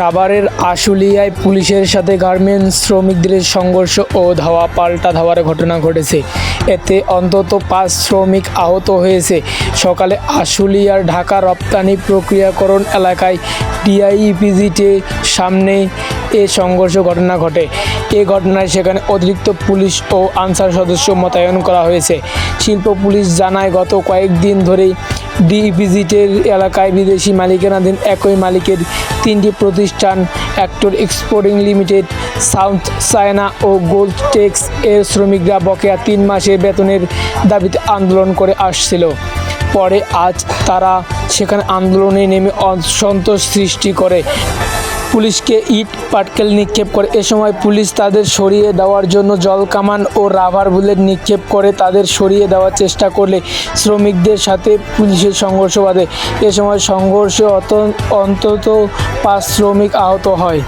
সাভারের আশুলিয়ায় পুলিশের সাথে গার্মেন্টস শ্রমিকদের সংঘর্ষ ও ধাওয়া, পাল্টা ধাওয়ার ঘটনা ঘটেছে। এতে অন্তত পাঁচ শ্রমিক আহত হয়েছে। সকালে আশুলিয়ার ঢাকা রপ্তানি প্রক্রিয়াকরণ এলাকায় ডিআইইপিজিটে সামনে এ সংঘর্ষ ঘটনা ঘটে। এ ঘটনায় সেখানে অতিরিক্ত পুলিশ ও আনসার সদস্য মোতায়েন করা হয়েছে। শিল্প পুলিশ জানায়, গত কয়েকদিন ধরেই ডিপিজিটের এলাকায় বিদেশি মালিকানাধীন একই মালিকের তিনটি প্রতিষ্ঠান, actor exporting limited, south China ও গোল্ড টেক্স এর শ্রমিকরা বকেয়া তিন মাসের বেতনের দাবিতে আন্দোলন করে আসছিল। পরে আজ তারা সেখানে আন্দোলনে নেমে অসন্তোষ সৃষ্টি করে। পুলিশকে ইট, পাটকেল নিক্ষেপ করে। এ সময় পুলিশ তাদের সরিয়ে দেওয়ার জন্য জল কামান ও রাভার বুলেট নিক্ষেপ করে তাদের সরিয়ে দেওয়ার চেষ্টা করলে শ্রমিকদের সাথে পুলিশের সংঘর্ষ বাঁধে। এ সময় সংঘর্ষে অত- অন্তত পাঁচ শ্রমিক আহত হয়।